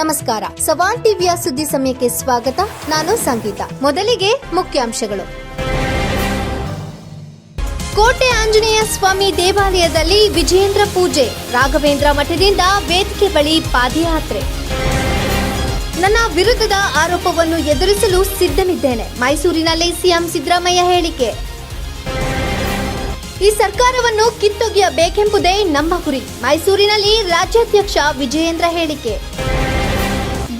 ನಮಸ್ಕಾರ. ಸವಾನ್ ಟಿವಿಯ ಸುದ್ದಿ ಸಮಯಕ್ಕೆ ಸ್ವಾಗತ. ನಾನು ಸಂಗೀತ. ಮೊದಲಿಗೆ ಮುಖ್ಯಾಂಶಗಳು. ಕೋಟೆ ಆಂಜನೇಯ ಸ್ವಾಮಿ ದೇವಾಲಯದಲ್ಲಿ ವಿಜಯೇಂದ್ರ ಪೂಜೆ. ರಾಘವೇಂದ್ರ ಮಠದಿಂದ ವೇದಿಕೆ ಬಳಿ ಪಾದಯಾತ್ರೆ. ನನ್ನ ವಿರುದ್ಧದ ಆರೋಪವನ್ನು ಎದುರಿಸಲು ಸಿದ್ಧನಿದ್ದೇನೆ. ಮೈಸೂರಿನಲ್ಲಿ ಸಿಎಂ ಸಿದ್ದರಾಮಯ್ಯ ಹೇಳಿಕೆ. ಈ ಸರ್ಕಾರವನ್ನು ಕಿತ್ತೊಗೆಯಬೇಕೆಂಬುದೇ ನಮ್ಮ ಗುರಿ. ಮೈಸೂರಿನಲ್ಲಿ ರಾಜ್ಯಾಧ್ಯಕ್ಷ ವಿಜಯೇಂದ್ರ ಹೇಳಿಕೆ.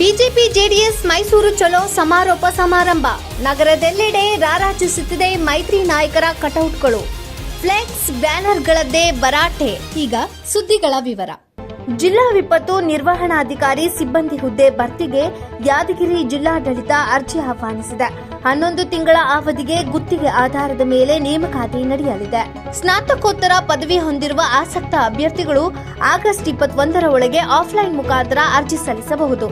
ಬಿಜೆಪಿ ಜೆಡಿಎಸ್ ಮೈಸೂರು ಚಲೋ ಸಮಾರೋಪ ಸಮಾರಂಭ. ನಗರದೆಲ್ಲೆಡೆ ರಾರಾಜಿಸುತ್ತಿದೆ ಮೈತ್ರಿ ನಾಯಕರ ಕಟೌಟ್ಗಳು. ಫ್ಲೆಕ್ಸ್ ಬ್ಯಾನರ್ಗಳದ್ದೇ ಬರಾಟೆ ಈಗ ಸುದ್ದಿಗಳ ವಿವರ. ಜಿಲ್ಲಾ ವಿಪತ್ತು ನಿರ್ವಹಣಾಧಿಕಾರಿ ಸಿಬ್ಬಂದಿ ಹುದ್ದೆ ಭರ್ತಿಗೆ ಯಾದಗಿರಿ ಜಿಲ್ಲಾಡಳಿತ ಅರ್ಜಿ ಆಹ್ವಾನಿಸಿದೆ. ಹನ್ನೊಂದು ತಿಂಗಳ ಅವಧಿಗೆ ಗುತ್ತಿಗೆ ಆಧಾರದ ಮೇಲೆ ನೇಮಕಾತಿ ನಡೆಯಲಿದೆ. ಸ್ನಾತಕೋತ್ತರ ಪದವಿ ಹೊಂದಿರುವ ಆಸಕ್ತ ಅಭ್ಯರ್ಥಿಗಳು ಆಗಸ್ಟ್ ಇಪ್ಪತ್ತೊಂದರ ಒಳಗೆ ಆಫ್ಲೈನ್ ಮುಖಾಂತರ ಅರ್ಜಿ ಸಲ್ಲಿಸಬಹುದು.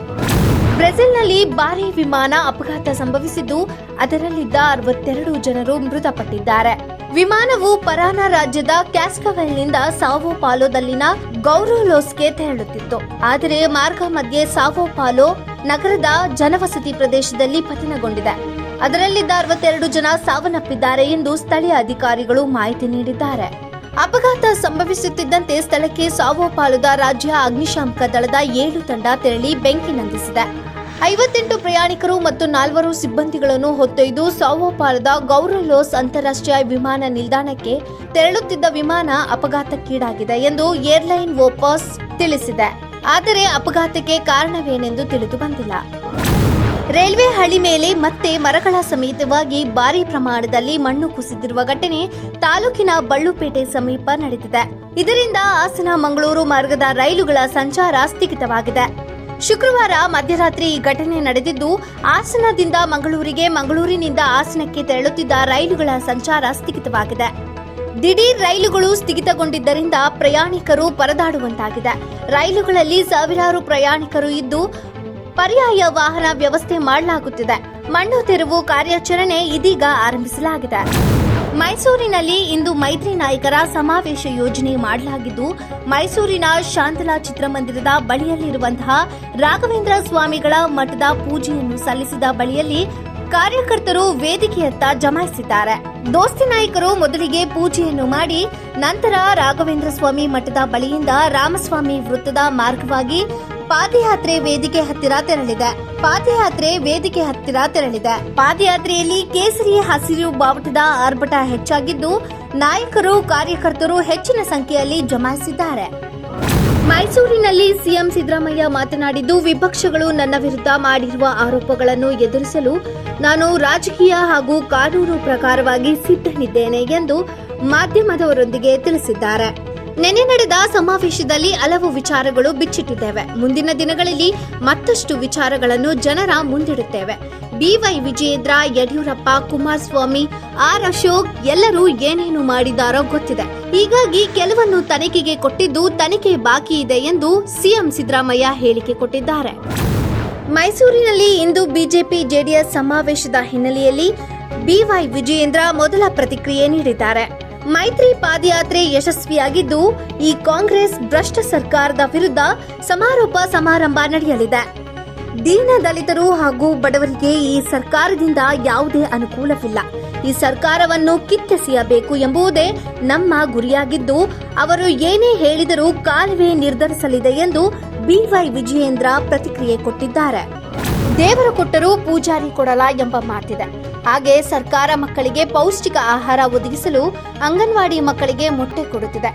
ಬ್ರೆಜಿಲ್ನಲ್ಲಿ ಭಾರೀ ವಿಮಾನ ಅಪಘಾತ ಸಂಭವಿಸಿದ್ದು, ಅದರಲ್ಲಿದ್ದ ಅರವತ್ತೆರಡು ಜನರು ಮೃತಪಟ್ಟಿದ್ದಾರೆ. ವಿಮಾನವು ಪರಾನ ರಾಜ್ಯದ ಕ್ಯಾಸ್ಕವೆಲ್ನಿಂದ ಸಾವೋ ಪಾಲೋದಲ್ಲಿನ ಗೌರೋಲೋಸ್ಗೆ ತೆರಳುತ್ತಿತ್ತು. ಆದರೆ ಮಾರ್ಗ ಮಧ್ಯೆ ಸಾವೋ ಪಾಲೋ ನಗರದ ಜನವಸತಿ ಪ್ರದೇಶದಲ್ಲಿ ಪತನಗೊಂಡಿದೆ. ಅದರಲ್ಲಿದ್ದ ಅರವತ್ತೆರಡು ಜನ ಸಾವನ್ನಪ್ಪಿದ್ದಾರೆ ಎಂದು ಸ್ಥಳೀಯ ಅಧಿಕಾರಿಗಳು ಮಾಹಿತಿ ನೀಡಿದ್ದಾರೆ. ಅಪಘಾತ ಸಂಭವಿಸುತ್ತಿದ್ದಂತೆ ಸ್ಥಳಕ್ಕೆ ಸಾವೋ ಪಾಲೋದ ರಾಜ್ಯ ಅಗ್ನಿಶಾಮಕ ದಳದ ಏಳು ತಂಡ ತೆರಳಿ ಬೆಂಕಿ ನಂದಿಸಿದೆ. ಐವತ್ತೆಂಟು ಪ್ರಯಾಣಿಕರು ಮತ್ತು ನಾಲ್ವರು ಸಿಬ್ಬಂದಿಗಳನ್ನು ಹೊತ್ತೊಯ್ದು ಸಾವೋಪಾಲದ ಗೌರಲೋಸ್ ಅಂತಾರಾಷ್ಟ್ರೀಯ ವಿಮಾನ ನಿಲ್ದಾಣಕ್ಕೆ ತೆರಳುತ್ತಿದ್ದ ವಿಮಾನ ಅಪಘಾತಕ್ಕೀಡಾಗಿದೆ ಎಂದು ಏರ್ಲೈನ್ ವೋಪಸ್ ತಿಳಿಸಿದೆ. ಆದರೆ ಅಪಘಾತಕ್ಕೆ ಕಾರಣವೇನೆಂದು ತಿಳಿದು ಬಂದಿಲ್ಲ. ರೈಲ್ವೆ ಹಳಿ ಮೇಲೆ ಮತ್ತೆ ಮರಗಳ ಸಮೇತವಾಗಿ ಭಾರಿ ಪ್ರಮಾಣದಲ್ಲಿ ಮಣ್ಣು ಕುಸಿದಿರುವ ಘಟನೆ ತಾಲೂಕಿನ ಬಳ್ಳುಪೇಟೆ ಸಮೀಪ ನಡೆದಿದೆ. ಇದರಿಂದ ಹಾಸನ ಮಂಗಳೂರು ಮಾರ್ಗದ ರೈಲುಗಳ ಸಂಚಾರ ಸ್ಥಗಿತವಾಗಿದೆ. ಶುಕ್ರವಾರ ಮಧ್ಯರಾತ್ರಿ ಈ ಘಟನೆ ನಡೆದಿದ್ದು, ಹಾಸನದಿಂದ ಮಂಗಳೂರಿಗೆ ಮಂಗಳೂರಿನಿಂದ ಹಾಸನಕ್ಕೆ ತೆರಳುತ್ತಿದ್ದ ರೈಲುಗಳ ಸಂಚಾರ ಸ್ಥಗಿತವಾಗಿದೆ. ದಿಢೀರ್ ರೈಲುಗಳು ಸ್ಥಗಿತಗೊಂಡಿದ್ದರಿಂದ ಪ್ರಯಾಣಿಕರು ಪರದಾಡುವಂತಾಗಿದೆ. ರೈಲುಗಳಲ್ಲಿ ಸಾವಿರಾರು ಪ್ರಯಾಣಿಕರು ಇದ್ದು, ಪರ್ಯಾಯ ವಾಹನ ವ್ಯವಸ್ಥೆ ಮಾಡಲಾಗುತ್ತಿದೆ. ಮಣ್ಣು ತೆರವು ಕಾರ್ಯಾಚರಣೆ ಇದೀಗ ಆರಂಭಿಸಲಾಗಿದೆ. ಮೈಸೂರಿನಲ್ಲಿ ಇಂದು ಮೈತ್ರಿ ನಾಯಕರ ಸಮಾವೇಶ ಯೋಜನೆ ಮಾಡಲಾಗಿದ್ದು, ಮೈಸೂರಿನ ಶಾಂತಲಾ ಚಿತ್ರಮಂದಿರದ ಬಳಿಯಲ್ಲಿರುವಂತಹ ರಾಘವೇಂದ್ರ ಸ್ವಾಮಿಗಳ ಮಠದ ಪೂಜೆಯನ್ನು ಸಲ್ಲಿಸಿದ ಬಳಿಯಲ್ಲಿ ಕಾರ್ಯಕರ್ತರು ವೇದಿಕೆಯತ್ತ ಜಮಾಯಿಸಿದ್ದಾರೆ. ದೋಸ್ತಿ ನಾಯಕರು ಮೊದಲಿಗೆ ಪೂಜೆಯನ್ನು ಮಾಡಿ, ನಂತರ ರಾಘವೇಂದ್ರ ಸ್ವಾಮಿ ಮಠದ ಬಳಿಯಿಂದ ರಾಮಸ್ವಾಮಿ ವೃತ್ತದ ಮಾರ್ಗವಾಗಿ ಪಾದಯಾತ್ರೆ ವೇದಿಕೆ ಹತ್ತಿರ ತೆರಳಿದೆ. ಪಾದಯಾತ್ರೆ ವೇದಿಕೆ ಹತ್ತಿರ ತೆರಳಿದೆ. ಪಾದಯಾತ್ರೆಯಲ್ಲಿ ಕೇಸರಿ ಹಸಿರು ಬಾವುಟದ ಆರ್ಭಟ ಹೆಚ್ಚಾಗಿದ್ದು, ನಾಯಕರು, ಕಾರ್ಯಕರ್ತರು ಹೆಚ್ಚಿನ ಸಂಖ್ಯೆಯಲ್ಲಿ ಜಮಾಯಿಸಿದ್ದಾರೆ. ಮೈಸೂರಿನಲ್ಲಿ ಸಿಎಂ ಸಿದ್ದರಾಮಯ್ಯ ಮಾತನಾಡಿದ್ದು, ವಿಪಕ್ಷಗಳು ನನ್ನ ವಿರುದ್ಧ ಮಾಡಿರುವ ಆರೋಪಗಳನ್ನು ಎದುರಿಸಲು ನಾನು ರಾಜಕೀಯ ಹಾಗೂ ಕಾನೂನು ಪ್ರಕಾರವಾಗಿ ಸಿದ್ಧನಿದ್ದೇನೆ ಎಂದು ಮಾಧ್ಯಮದವರೊಂದಿಗೆ ತಿಳಿಸಿದ್ದಾರೆ. ನಿನ್ನೆ ನಡೆದ ಸಮಾವೇಶದಲ್ಲಿ ಹಲವು ವಿಚಾರಗಳು ಬಿಚ್ಚಿಟ್ಟಿದ್ದೇವೆ. ಮುಂದಿನ ದಿನಗಳಲ್ಲಿ ಮತ್ತಷ್ಟು ವಿಚಾರಗಳನ್ನು ಜನರ ಮುಂದಿಡುತ್ತೇವೆ. B Y Vijayendra, Yediyurappa, Kumaraswamy, R Ashok ಎಲ್ಲರೂ ಏನೇನು ಮಾಡಿದಾರೋ ಗೊತ್ತಿದೆ. ಹೀಗಾಗಿ ಕೆಲವನ್ನು ತನಿಖೆಗೆ ಕೊಟ್ಟಿದ್ದು ತನಿಖೆ ಬಾಕಿ ಇದೆ ಎಂದು ಸಿಎಂ ಸಿದ್ದರಾಮಯ್ಯ ಹೇಳಿಕೆ ಕೊಟ್ಟಿದ್ದಾರೆ. ಮೈಸೂರಿನಲ್ಲಿ ಇಂದು ಬಿಜೆಪಿ ಜೆಡಿಎಸ್ ಸಮಾವೇಶದ ಹಿನ್ನೆಲೆಯಲ್ಲಿ ಬಿವೈ ವಿಜಯೇಂದ್ರ ಮೊದಲ ಪ್ರತಿಕ್ರಿಯೆ ನೀಡಿದ್ದಾರೆ. ಮೈತ್ರಿ ಪಾದಯಾತ್ರೆ ಯಶಸ್ವಿಯಾಗಿದ್ದು, ಈ ಕಾಂಗ್ರೆಸ್ ಭ್ರಷ್ಟ ಸರ್ಕಾರದ ವಿರುದ್ಧ ಸಮಾರೋಪ ಸಮಾರಂಭ ನಡೆಯಲಿದೆ. ದೀನ ದಲಿತರು ಹಾಗೂ ಬಡವರಿಗೆ ಈ ಸರ್ಕಾರದಿಂದ ಯಾವುದೇ ಅನುಕೂಲವಿಲ್ಲ. ಈ ಸರ್ಕಾರವನ್ನು ಕಿತ್ತೆಸೆಯಬೇಕು ಎಂಬುದೇ ನಮ್ಮ ಗುರಿಯಾಗಿದ್ದು, ಅವರು ಏನೇ ಹೇಳಿದರೂ ಕಾಲುವೆ ನಿರ್ಧರಿಸಲಿದೆ ಎಂದು ಬಿವೈ ವಿಜಯೇಂದ್ರ ಪ್ರತಿಕ್ರಿಯೆ ಕೊಟ್ಟಿದ್ದಾರೆ. ದೇವರು ಕೊಟ್ಟರೂ ಪೂಜಾರಿ ಕೊಡಲ ಎಂಬ ಮಾತಿದೆ. ಹಾಗೆ ಸರ್ಕಾರ ಮಕ್ಕಳಿಗೆ ಪೌಷ್ಟಿಕ ಆಹಾರ ಒದಗಿಸಲು ಅಂಗನವಾಡಿ ಮಕ್ಕಳಿಗೆ ಮೊಟ್ಟೆ ಕೊಡುತ್ತಿದೆ.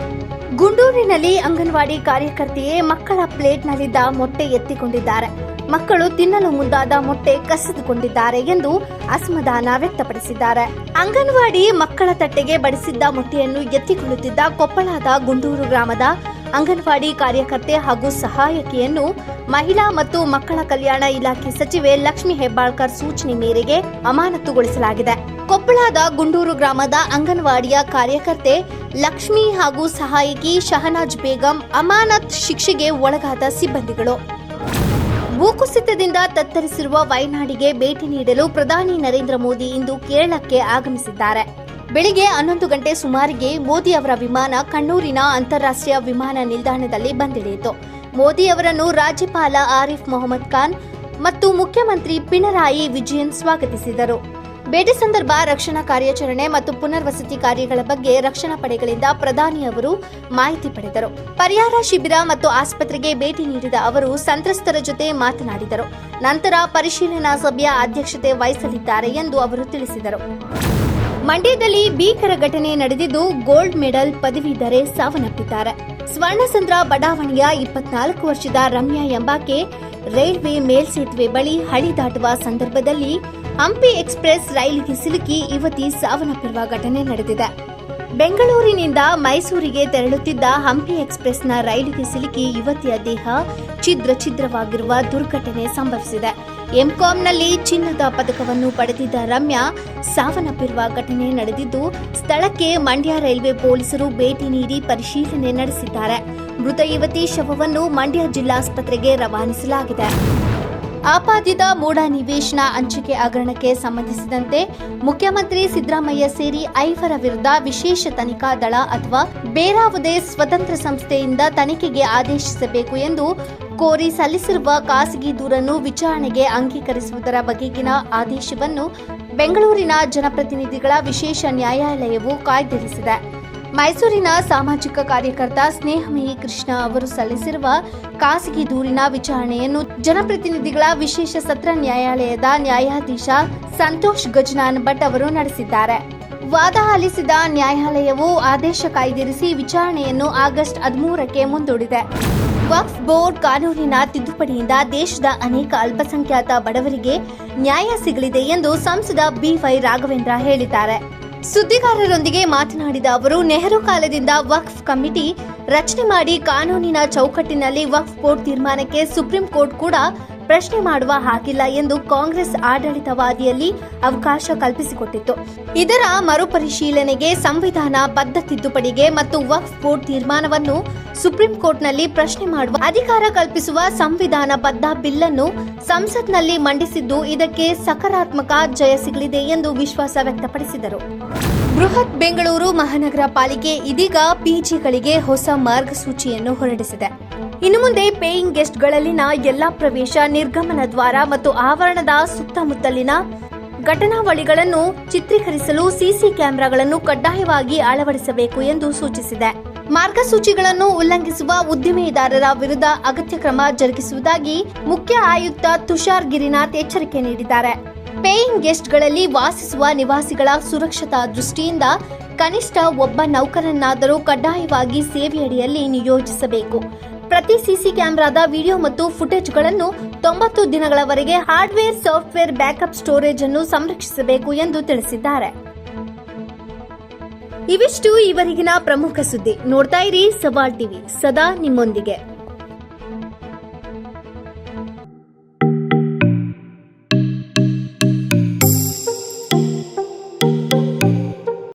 ಗುಂಡೂರಿನಲ್ಲಿ ಅಂಗನವಾಡಿ ಕಾರ್ಯಕರ್ತೆಯೇ ಮಕ್ಕಳ ಪ್ಲೇಟ್ನಲ್ಲಿದ್ದ ಮೊಟ್ಟೆ ಎತ್ತಿಕೊಂಡಿದ್ದಾರೆ. ಮಕ್ಕಳು ತಿನ್ನಲು ಮುಂದಾದ ಮೊಟ್ಟೆ ಕಸಿದುಕೊಂಡಿದ್ದಾರೆ ಎಂದು ಅಸಮಾಧಾನ ವ್ಯಕ್ತಪಡಿಸಿದ್ದಾರೆ. ಅಂಗನವಾಡಿ ಮಕ್ಕಳ ತಟ್ಟೆಗೆ ಬಡಿಸಿದ್ದ ಮೊಟ್ಟೆಯನ್ನು ಎತ್ತಿಕೊಳ್ಳುತ್ತಿದ್ದ ಕೊಪ್ಪಳದ ಗುಂಡೂರು ಗ್ರಾಮದ ಅಂಗನವಾಡಿ ಕಾರ್ಯಕರ್ತೆ ಹಾಗೂ ಸಹಾಯಕಿಯನ್ನು ಮಹಿಳಾ ಮತ್ತು ಮಕ್ಕಳ ಕಲ್ಯಾಣ ಇಲಾಖೆ ಸಚಿವೆ ಲಕ್ಷ್ಮಿ ಹೆಬ್ಬಾಳ್ಕರ್ ಸೂಚನೆ ಮೇರೆಗೆ ಅಮಾನತುಗೊಳಿಸಲಾಗಿದೆ. ಕೊಪ್ಪಳದ ಗುಂಡೂರು ಗ್ರಾಮದ ಅಂಗನವಾಡಿಯ ಕಾರ್ಯಕರ್ತೆ ಲಕ್ಷ್ಮಿ ಹಾಗೂ ಸಹಾಯಕಿ ಶಹನಾಜ್ ಬೇಗಂ ಅಮಾನತ್ ಶಿಕ್ಷೆಗೆ ಒಳಗಾದ ಸಿಬ್ಬಂದಿಗಳು. ಭೂಕುಸಿತದಿಂದ ತತ್ತರಿಸಿರುವ ವಯನಾಡಿಗೆ ಭೇಟಿ ನೀಡಲು ಪ್ರಧಾನಿ ನರೇಂದ್ರ ಮೋದಿ ಇಂದು ಕೇರಳಕ್ಕೆ ಆಗಮಿಸಿದ್ದಾರೆ. ಬೆಳಿಗ್ಗೆ ಹನ್ನೊಂದು ಗಂಟೆ ಸುಮಾರಿಗೆ ಮೋದಿ ಅವರ ವಿಮಾನ ಕಣ್ಣೂರಿನ ಅಂತಾರಾಷ್ಟ್ರೀಯ ವಿಮಾನ ನಿಲ್ದಾಣದಲ್ಲಿ ಬಂದಿಳಿಯಿತು. ಮೋದಿ ಅವರನ್ನು ರಾಜ್ಯಪಾಲ ಆರಿಫ್ ಮೊಹಮ್ಮದ್ ಖಾನ್ ಮತ್ತು ಮುಖ್ಯಮಂತ್ರಿ ಪಿಣರಾಯಿ ವಿಜಯನ್ ಸ್ವಾಗತಿಸಿದರು. ಭೇಟಿ ಸಂದರ್ಭ ರಕ್ಷಣಾ ಕಾರ್ಯಾಚರಣೆ ಮತ್ತು ಪುನರ್ವಸತಿ ಕಾರ್ಯಗಳ ಬಗ್ಗೆ ರಕ್ಷಣಾ ಪಡೆಗಳಿಂದ ಪ್ರಧಾನಿ ಅವರು ಮಾಹಿತಿ ಪಡೆದರು. ಪರಿಹಾರ ಶಿಬಿರ ಮತ್ತು ಆಸ್ಪತ್ರೆಗೆ ಭೇಟಿ ನೀಡಿದ ಅವರು ಸಂತ್ರಸ್ತರ ಜೊತೆ ಮಾತನಾಡಿದರು. ನಂತರ ಪರಿಶೀಲನಾ ಸಭೆಯ ಅಧ್ಯಕ್ಷತೆ ವಹಿಸಲಿದ್ದಾರೆ ಎಂದು ಅವರು ತಿಳಿಸಿದರು. ಮಂಡ್ಯದಲ್ಲಿ ಭೀಕರ ಘಟನೆ ನಡೆದಿದ್ದು ಗೋಲ್ಡ್ ಮೆಡಲ್ ಪದವೀಧರೆ ಸಾವನ್ನಪ್ಪಿದ್ದಾರೆ. ಸ್ವರ್ಣಸಂದ್ರ ಬಡಾವಣೆಯ ಇಪ್ಪತ್ನಾಲ್ಕು ವರ್ಷದ ರಮ್ಯಾ ಎಂಬಾಕೆ ರೈಲ್ವೆ ಮೇಲ್ಸೇತುವೆ ಬಳಿ ಹಳಿ ದಾಟುವ ಸಂದರ್ಭದಲ್ಲಿ ಹಂಪಿ ಎಕ್ಸ್ಪ್ರೆಸ್ ರೈಲಿಗೆ ಸಿಲುಕಿ ಯುವತಿ ಸಾವನ್ನಪ್ಪಿರುವ ಘಟನೆ ನಡೆದಿದೆ. ಬೆಂಗಳೂರಿನಿಂದ ಮೈಸೂರಿಗೆ ತೆರಳುತ್ತಿದ್ದ ಹಂಪಿ ಎಕ್ಸ್ಪ್ರೆಸ್ನ ರೈಲಿಗೆ ಸಿಲುಕಿ ಯುವತಿಯ ದೇಹ ಛಿದ್ರ ಛಿದ್ರವಾಗಿರುವ ದುರ್ಘಟನೆ ಸಂಭವಿಸಿದೆ. ಎಂಕಾಂನಲ್ಲಿ ಚಿನ್ನದ ಪದಕವನ್ನು ಪಡೆದಿದ್ದ ರಮ್ಯಾ ಸಾವನ್ನಪ್ಪಿರುವ ಘಟನೆ ನಡೆದಿದ್ದು, ಸ್ಥಳಕ್ಕೆ ಮಂಡ್ಯ ರೈಲ್ವೆ ಪೊಲೀಸರು ಭೇಟಿ ನೀಡಿ ಪರಿಶೀಲನೆ ನಡೆಸಿದ್ದಾರೆ. ಮೃತ ಯುವತಿ ಶವವನ್ನು ಮಂಡ್ಯ ಜಿಲ್ಲಾಸ್ಪತ್ರೆಗೆ ರವಾನಿಸಲಾಗಿದೆ. ಆಪಾದಿತ ಮೂಢ ನಿವೇಶನ ಹಂಚಿಕೆ ಹಗರಣಕ್ಕೆ ಸಂಬಂಧಿಸಿದಂತೆ ಮುಖ್ಯಮಂತ್ರಿ ಸಿದ್ದರಾಮಯ್ಯ ಸೇರಿ ಐವರ ವಿರುದ್ಧ ವಿಶೇಷ ತನಿಖಾ ದಳ ಅಥವಾ ಬೇರಾವುದೇ ಸ್ವತಂತ್ರ ಸಂಸ್ಥೆಯಿಂದ ತನಿಖೆಗೆ ಆದೇಶಿಸಬೇಕು ಎಂದು ಕೋರಿ ಸಲ್ಲಿಸಿರುವ ಖಾಸಗಿ ದೂರನ್ನು ವಿಚಾರಣೆಗೆ ಅಂಗೀಕರಿಸುವುದರ ಬಗೆಗಿನ ಆದೇಶವನ್ನು ಬೆಂಗಳೂರಿನ ಜನಪ್ರತಿನಿಧಿಗಳ ವಿಶೇಷ ನ್ಯಾಯಾಲಯವು ಕಾಯ್ದಿರಿಸಿದೆ. ಮೈಸೂರಿನ ಸಾಮಾಜಿಕ ಕಾರ್ಯಕರ್ತ ಸ್ನೇಹಮಯಿ ಕೃಷ್ಣ ಅವರು ಸಲ್ಲಿಸಿರುವ ಖಾಸಗಿ ದೂರಿನ ವಿಚಾರಣೆಯನ್ನು ಜನಪ್ರತಿನಿಧಿಗಳ ವಿಶೇಷ ಸತ್ರ ನ್ಯಾಯಾಲಯದ ನ್ಯಾಯಾಧೀಶ ಸಂತೋಷ್ ಗಜನಾನ್ ಭಟ್ ಅವರು ನಡೆಸಿದ್ದಾರೆ. ವಾದ ಆಲಿಸಿದ ನ್ಯಾಯಾಲಯವು ಆದೇಶ ಕಾಯ್ದಿರಿಸಿ ವಿಚಾರಣೆಯನ್ನು ಆಗಸ್ಟ್ ಹದಿಮೂರಕ್ಕೆ ಮುಂದೂಡಿದೆ. ವಕ್ಫ್ ಬೋರ್ಡ್ ಕಾನೂನಿನ ತಿದ್ದುಪಡಿಯಿಂದ ದೇಶದ ಅನೇಕ ಅಲ್ಪಸಂಖ್ಯಾತ ಬಡವರಿಗೆ ನ್ಯಾಯ ಸಿಗಲಿದೆ ಎಂದು ಸಂಸದ ಬಿವೈ ರಾಘವೇಂದ್ರ ಹೇಳಿದ್ದಾರೆ. ಸುದ್ದಿಗಾರರೊಂದಿಗೆ ಮಾತನಾಡಿದ ಅವರು, ನೆಹರು ಕಾಲದಿಂದ ವಕ್ಫ್ ಕಮಿಟಿ ರಚನೆ ಮಾಡಿ ಕಾನೂನಿನ ಚೌಕಟ್ಟಿನಲ್ಲಿ ವಕ್ಫ್ ಬೋರ್ಡ್ ತೀರ್ಮಾನಕ್ಕೆ ಸುಪ್ರೀಂ ಕೋರ್ಟ್ ಕೂಡ ಪ್ರಶ್ನೆ ಮಾಡುವ ಹಾಗಿಲ್ಲ ಎಂದು ಕಾಂಗ್ರೆಸ್ ಆಡಳಿತವಾದಿಯಲ್ಲಿ ಅವಕಾಶ ಕಲ್ಪಿಸಿಕೊಟ್ಟಿತ್ತು. ಇದರ ಮರುಪರಿಶೀಲನೆಗೆ ಸಂವಿಧಾನ ಬದ್ಧ ತಿದ್ದುಪಡಿಗೆ ಮತ್ತು ವಕ್ಫ್ ಬೋರ್ಡ್ ತೀರ್ಮಾನವನ್ನು ಸುಪ್ರೀಂ ಕೋರ್ಟ್ನಲ್ಲಿ ಪ್ರಶ್ನೆ ಮಾಡುವ ಅಧಿಕಾರ ಕಲ್ಪಿಸುವ ಸಂವಿಧಾನ ಬದ್ಧ ಬಿಲ್ ಅನ್ನು ಸಂಸತ್ನಲ್ಲಿ ಮಂಡಿಸಿದ್ದು ಇದಕ್ಕೆ ಸಕಾರಾತ್ಮಕ ಜಯ ಸಿಗಲಿದೆ ಎಂದು ವಿಶ್ವಾಸ ವ್ಯಕ್ತಪಡಿಸಿದರು. ಬೃಹತ್ ಬೆಂಗಳೂರು ಮಹಾನಗರ ಪಾಲಿಕೆ ಇದೀಗ ಪಿಜಿಗಳಿಗೆ ಹೊಸ ಮಾರ್ಗಸೂಚಿಯನ್ನು ಹೊರಡಿಸಿದೆ. ಇನ್ನು ಮುಂದೆ ಪೇಯಿಂಗ್ ಗೆಸ್ಟ್ಗಳಲ್ಲಿನ ಎಲ್ಲಾ ಪ್ರವೇಶ ನಿರ್ಗಮನ ದ್ವಾರ ಮತ್ತು ಆವರಣದ ಸುತ್ತಮುತ್ತಲಿನ ಘಟನಾವಳಿಗಳನ್ನು ಚಿತ್ರೀಕರಿಸಲು ಸಿಸಿ ಕ್ಯಾಮೆರಾಗಳನ್ನು ಕಡ್ಡಾಯವಾಗಿ ಅಳವಡಿಸಬೇಕು ಎಂದು ಸೂಚಿಸಿದೆ. ಮಾರ್ಗಸೂಚಿಗಳನ್ನು ಉಲ್ಲಂಘಿಸುವ ಉದ್ದಿಮೆದಾರರ ವಿರುದ್ಧ ಅಗತ್ಯ ಕ್ರಮ ಜರುಗಿಸುವುದಾಗಿ ಮುಖ್ಯ ಆಯುಕ್ತ ತುಷಾರ್ ಗಿರಿನಾಥ್ ಎಚ್ಚರಿಕೆ ನೀಡಿದ್ದಾರೆ. ಪೇಯಿಂಗ್ ಗೆಸ್ಟ್ಗಳಲ್ಲಿ ವಾಸಿಸುವ ನಿವಾಸಿಗಳ ಸುರಕ್ಷತಾ ದೃಷ್ಟಿಯಿಂದ ಕನಿಷ್ಠ ಒಬ್ಬ ನೌಕರನ್ನಾದರೂ ಕಡ್ಡಾಯವಾಗಿ ಸೇವೆಯಡಿಯಲ್ಲಿ ನಿಯೋಜಿಸಬೇಕು. ಪ್ರತಿ ಸಿಸಿ ಕ್ಯಾಮೆರಾದ ವಿಡಿಯೋ ಮತ್ತು ಫುಟೇಜ್ಗಳನ್ನು ತೊಂಬತ್ತು ದಿನಗಳವರೆಗೆ ಹಾರ್ಡ್ವೇರ್, ಸಾಫ್ಟ್ವೇರ್ ಬ್ಯಾಕಪ್ ಸ್ಟೋರೇಜ್ ಅನ್ನು ಸಂರಕ್ಷಿಸಬೇಕು ಎಂದು ತಿಳಿಸಿದ್ದಾರೆ. ಇವಿಷ್ಟು ಇವರಿಗಿನ ಪ್ರಮುಖ ಸುದ್ದಿ. ನೋಡ್ತಾ ಇರಿ ಸವಾಲ್ ಟಿವಿ. ಸದಾ ನಿಮ್ಮೊಂದಿಗೆ.